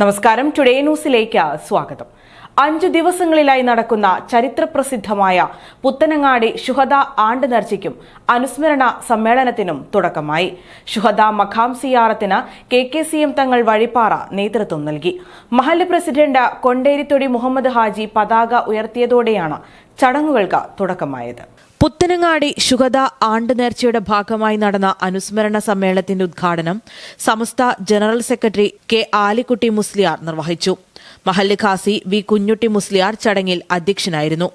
നമസ്കാരം. ടുഡേ ന്യൂസിലേക്ക് സ്വാഗതം. അഞ്ചു ദിവസങ്ങളിലായി നടക്കുന്ന ചരിത്രപ്രസിദ്ധമായ പുത്തനങ്ങാടി ശുഹദ ആണ്ട് നേർച്ചയ്ക്കും അനുസ്മരണ സമ്മേളനത്തിനും തുടക്കമായി. ശുഹദ മഖാം സിയാറത്തിന് K K C M Thangal Vazhippara നേതൃത്വം നൽകി. മഹല്ല് പ്രസിഡന്റ് കൊണ്ടേരിത്തൊടി മുഹമ്മദ് ഹാജി പതാക ഉയർത്തിയതോടെയാണ് ചടങ്ങുകൾക്ക് തുടക്കമായത്. പുത്തനങ്ങാടി ശുഗത ആണ്ട് നേർച്ചയുടെ ഭാഗമായി നടന്ന അനുസ്മരണ സമ്മേളനത്തിന്റെ ഉദ്ഘാടനം Samastha general secretary K Alikutty Musliyar നിർവഹിച്ചു. മഹല്ല് ഖാസി വി കുഞ്ഞുട്ടി മുസ്ലിയാർ ചടങ്ങിൽ അധ്യക്ഷനായിരുന്നു.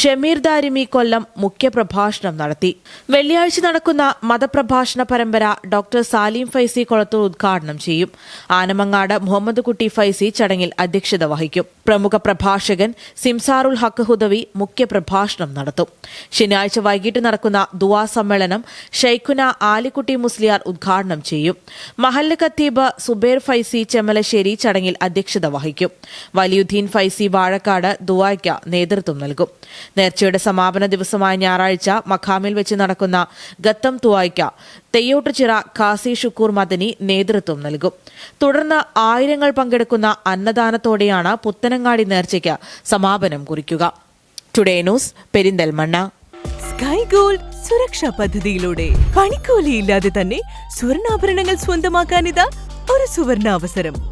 ഷമീർ ദാരിമി കൊല്ലം മുഖ്യപ്രഭാഷണം നടത്തി. വെള്ളിയാഴ്ച നടക്കുന്ന മതപ്രഭാഷണ പരമ്പര ഡോക്ടർ സാലിം ഫൈസി കൊളത്തൂർ ഉദ്ഘാടനം ചെയ്യും. ആനമങ്ങാട് മുഹമ്മദ് കുട്ടി ഫൈസി ചടങ്ങിൽ അധ്യക്ഷത വഹിക്കും. പ്രമുഖ പ്രഭാഷകൻ സിംസാറുൽ ഹക്ക് ഹുദവി മുഖ്യപ്രഭാഷണം നടത്തും. ശനിയാഴ്ച വൈകിട്ട് നടക്കുന്ന ദുവാ സമ്മേളനം ഷെയ്ഖുന ആലിക്കുട്ടി മുസ്ലിയാർ ഉദ്ഘാടനം ചെയ്യും. മഹല്ല് ഖത്തീബ് സുബേർ ഫൈസി ചെമ്മലശ്ശേരി ചടങ്ങിൽ അധ്യക്ഷത വഹിക്കും. വലിയുദ്ദീൻ ഫൈസി വാഴക്കാട് ദുവായ്ക്ക് നേതൃത്വം നൽകും. നേർച്ചയുടെ സമാപന ദിവസമായ ഞായറാഴ്ച മഖാമിൽ വെച്ച് നടക്കുന്ന ഗത്തം തുവായ്ക്ക് തെയ്യോട്ടുചിറ ഖാസി ഷുക്കൂർ മദനി നേതൃത്വം നൽകും. തുടർന്ന് ആയിരങ്ങൾ പങ്കെടുക്കുന്ന അന്നദാനത്തോടെയാണ് പുത്തനങ്ങാടി നേർച്ചയ്ക്ക് സമാപനം കുറിക്കുക. Today news Perinthalmanna. സുരക്ഷാ പദ്ധതിയിലൂടെ പണിക്കൂലിയില്ലാതെ തന്നെ സ്വർണാഭരണങ്ങൾ സ്വന്തമാക്കാനിതാ ഒരു സുവർണ അവസരം